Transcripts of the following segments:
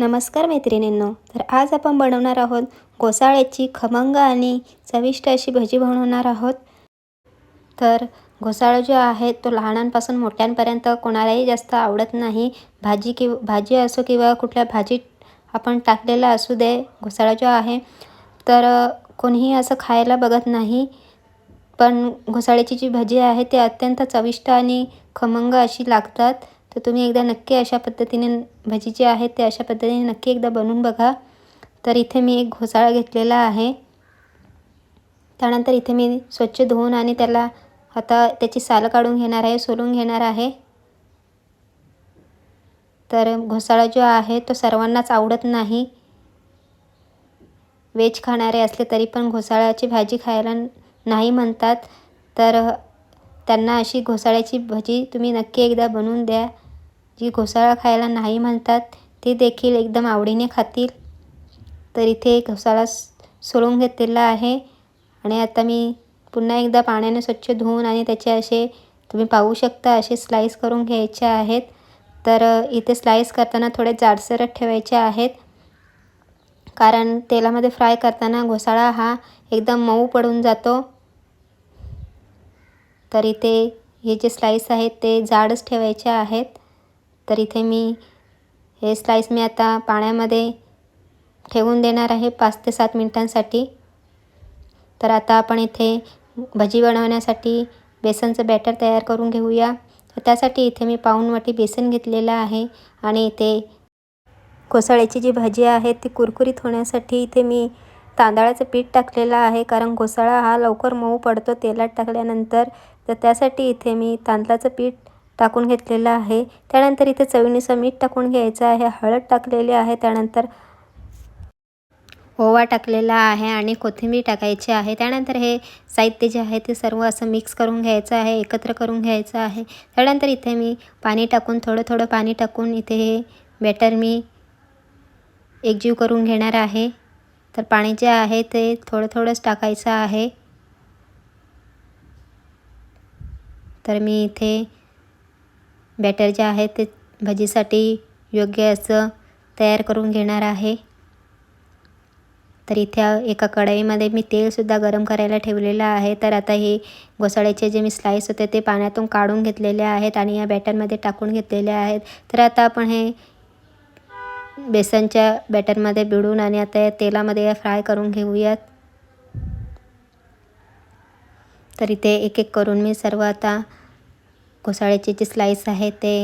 नमस्कार मैत्रिणींनो तर आज आपण बनवणार आहोत घोसाळ्याची खमंग आणि चविष्ट अशी भजी बनवणार आहोत. तर घोसाळा जो आहे तो लहानांपासून मोठ्यांपर्यंत कोणालाही जास्त आवडत नाही. भाजी कि भाजी असो किंवा कुठल्या भाजीत आपण टाकलेला असू दे घोसाळा जो आहे तर कोणीही असं खायला बघत नाही. पण घोसाळ्याची जी भजी आहे ती अत्यंत चविष्ट आणि खमंग अशी लागतात. तर तुम्ही एकदा नक्की अशा पद्धतीने भजी जी आहेत ते अशा पद्धतीने नक्की एकदा बनवून बघा. तर इथे मी एक घोसाळा घेतलेला आहे. त्यानंतर इथे मी स्वच्छ धुवून आणि त्याला आता त्याची साल काढून घेणार आहे सोलून घेणार आहे. तर घोसाळा जो आहे तो सर्वांनाच आवडत नाही. वेज खाणारे असले तरी पण घोसाळ्याची भाजी खायला नाही म्हणतात. तर त्यांना अशी घोसाळ्याची भजी तुम्ही नक्की एकदा बनवून द्या. जी घोसाळा खायला नाही म्हणतात ते देखील एकदम आवडीने खातील. तर इथे घोसाळा सोलून घेतलेला आहे. आणि आता मी पुन्हा एकदा पाण्याने स्वच्छ धुवून आणि त्याचे असे तुम्ही पाहू शकता असे स्लाईस करून घ्यायचे आहेत. तर इथे स्लाईस करताना थोडे जाडसरच ठेवायचे आहेत. कारण तेलामध्ये फ्राय करताना घोसाळा हा एकदम मऊ पडून जातो. तर इथे हे जे स्लाईस आहेत ते जाडच ठेवायचे आहेत. तर इथे मी हे स्लाईस मी आता पाण्यामध्ये ठेवून देणार आहे पाच ते सात मिनटांसाठी. तर आता आपण इथे भजी बनवण्यासाठी बेसनचं बॅटर तयार करून घेऊया. त्यासाठी इथे मी पाऊन वाटी बेसन घेतलेलं आहे आणि इथे घोसाळ्याची जी भाजी आहे ती कुरकुरीत होण्यासाठी इथे मी तांदळाचं पीठ टाकलेलं आहे कारण घोसाळा हा लवकर मऊ पडतो तेलात टाकल्यानंतर. तर त्यासाठी इथे मी तांदळाचं पीठ टाकून घेतलेलं आहे. त्यानंतर इथे चवीनुसार मीठ टाकून घ्यायचं आहे. हळद टाकलेली आहे. त्यानंतर ओवा टाकलेला आहे आणि कोथिंबीर टाकायची आहे. त्यानंतर हे साहित्य जे आहे ते सर्व असं मिक्स करून घ्यायचं आहे. एकत्र करून घ्यायचं आहे. त्यानंतर इथे मी पाणी टाकून थोडं थोडं पाणी टाकून इथे हे बॅटर मी एकजीव करून घेणार आहे. तर पाणी जे आहे ते थोडं थोडंच टाकायचं आहे. तर मी इथे बॅटर जे आहे ते भजीसाठी योग्य असं तयार करून घेणार आहे. तर इथे एका कढईमध्ये मी तेलसुद्धा गरम करायला ठेवलेलं आहे. तर आता हे घोसाळ्याचे जे मी स्लाईस होते ते पाण्यातून काढून घेतलेले आहेत आणि या बॅटरमध्ये टाकून घेतलेले आहेत. तर आता आपण हे बेसनच्या बॅटरमध्ये बिडून आणि आता या तेलामध्ये फ्राय करून घेऊयात. तर इथे एक एक करून मी सर्व आता घोसाळ्याचे जे स्लाईस आहे ते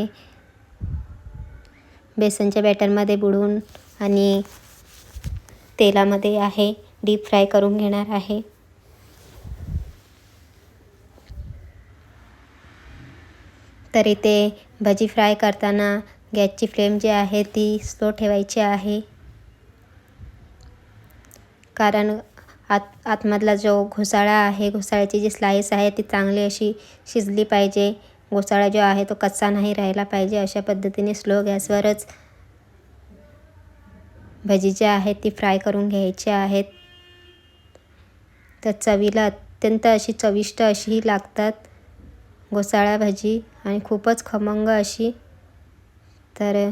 बेसनच्या बॅटरमध्ये बुडवून आणि तेलामध्ये आहे. डीप फ्राय करून घेणार आहे. तर इथे भजी फ्राय करताना गॅसची फ्लेम जी आहे ती स्लो ठेवायची आहे. कारण आत आतमधला जो घोसाळा आहे घोसाळ्याची जी स्लाईस आहे ती चांगली अशी शिजली पाहिजे. घोसाळा जो आहे तो कच्चा नाही राहिला पाहिजे. अशा पद्धतीने स्लो गॅसवरच भजी जी आहेत ती फ्राय करून घ्यायची आहेत. तर चवीला अत्यंत अशी चविष्ट अशी लागतात घोसाळा भजी आणि खूपच खमंग अशी. तर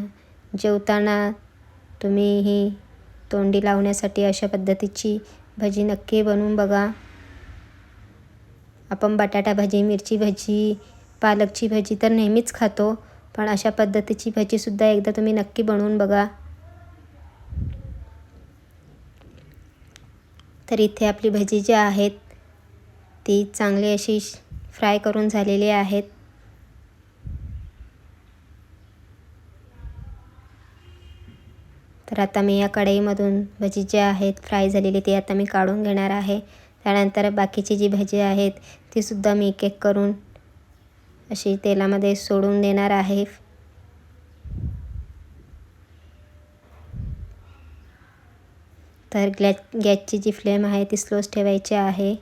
जेवताना तुम्ही ही तोंडी लावण्यासाठी अशा पद्धतीची भजी नक्की बनवून बघा. आपण बटाटा भजी मिरची भजी पालकची भजी तर नेहमीच खातो पण अशा पद्धतीची भजीसुद्धा एकदा तुम्ही नक्की बनवून बघा. तर इथे आपली भजी जी आहेत ती चांगली अशी फ्राय करून झालेली आहेत. तर आता मी या कढईमधून भजी जे आहेत फ्राय झालेली ती आता मी काढून घेणार आहे. त्यानंतर बाकीची जी भजी आहेत तीसुद्धा मी एक एक करून अशी तेलामध्ये सोडून देणार आहे. तर ग्लॅ गॅसची जी फ्लेम आहे ती स्लोच ठेवायची आहे.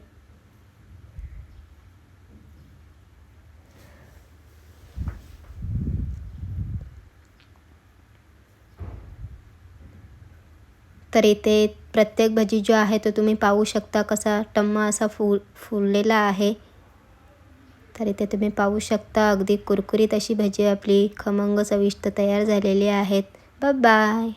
तर इथे प्रत्येक भजी जो आहे तो तुम्ही पाहू शकता कसा टम्मा असा फुल फुललेला आहे. तर इथे तुम्ही पाहू शकता अगदी कुरकुरीत अशी भजी आपली खमंग चविष्ट तयार झालेली आहेत. बाय